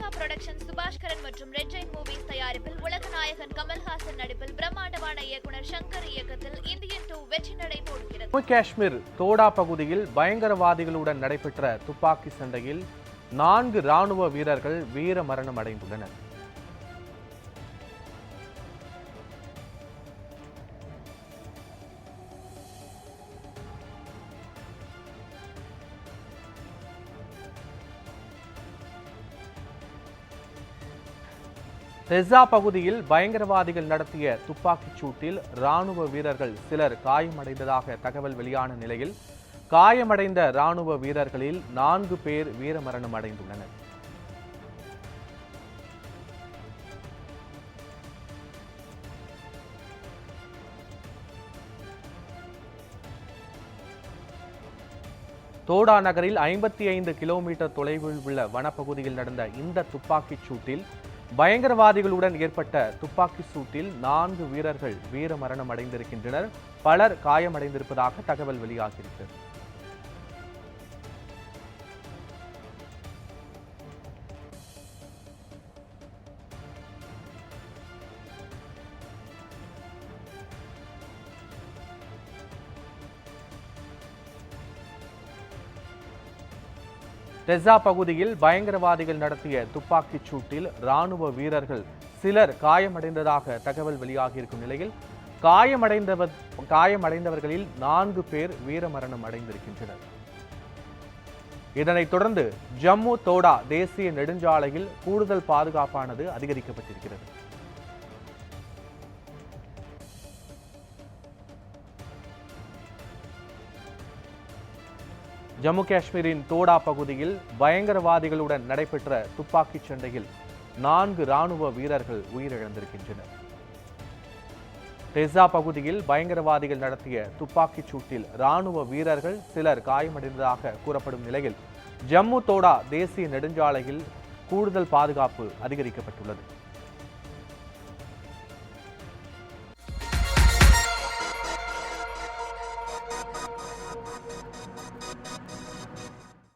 Lyca production Subaskaran மற்றும் red Jain movies தயாரிப்பில் உலகநாயகன் கமல்ஹாசன் நடிப்பில் பிரம்மாண்டமான இயக்குனர் சங்கர் இயக்கத்தில் இந்தியன் டூ வெற்றி நடை போடுகிறது. ஜம்மு காஷ்மீர் தோடா பகுதியில் பயங்கரவாதிகளுடன் நடைபெற்ற துப்பாக்கி சண்டையில் நான்கு ராணுவ வீரர்கள் வீர மரணம் அடைந்துள்ளனர். ரெசா பகுதியில் பயங்கரவாதிகள் நடத்திய துப்பாக்கிச் சூட்டில் ராணுவ வீரர்கள் சிலர் காயமடைந்ததாக தகவல் வெளியான நிலையில் காயமடைந்த ராணுவ வீரர்களில் நான்கு பேர் வீரமரணம் அடைந்துள்ளனர். தோடா நகரில் ஐம்பத்தி ஐந்து கிலோமீட்டர் தொலைவில் உள்ள வனப்பகுதியில் நடந்த இந்த துப்பாக்கிச் சூட்டில் பயங்கரவாதிகளுடன் ஏற்பட்ட துப்பாக்கி சூட்டில் நான்கு வீரர்கள் வீரமரணம் அடைந்திருக்கின்றனர். பலர் காயமடைந்திருப்பதாக தகவல் வெளியாகியிருக்கிறது டெஸ்ஸா பகுதியில் பயங்கரவாதிகள் நடத்திய துப்பாக்கிச் சூட்டில் ராணுவ வீரர்கள் சிலர் காயமடைந்ததாக தகவல் வெளியாகியிருக்கும் நிலையில் காயமடைந்தவர் காயமடைந்தவர்களில் நான்கு பேர் வீரமரணம் அடைந்திருக்கின்றனர். இதனைத் தொடர்ந்து ஜம்மு தோடா தேசிய நெடுஞ்சாலையில் கூடுதல் பாதுகாப்பானது அதிகரிக்கப்பட்டிருக்கிறது. ஜம்மு காஷ்மீரின் தோடா பகுதியில் பயங்கரவாதிகளுடன் நடைபெற்ற துப்பாக்கிச் சண்டையில் நான்கு ராணுவ வீரர்கள் உயிரிழந்திருக்கின்றனர். டெஸ்ஸா பகுதியில் பயங்கரவாதிகள் நடத்திய துப்பாக்கிச் சூட்டில் ராணுவ வீரர்கள் சிலர் காயமடைந்ததாக கூறப்படும் நிலையில் ஜம்மு தோடா தேசிய நெடுஞ்சாலையில் கூடுதல் பாதுகாப்பு அதிகரிக்கப்பட்டுள்ளது.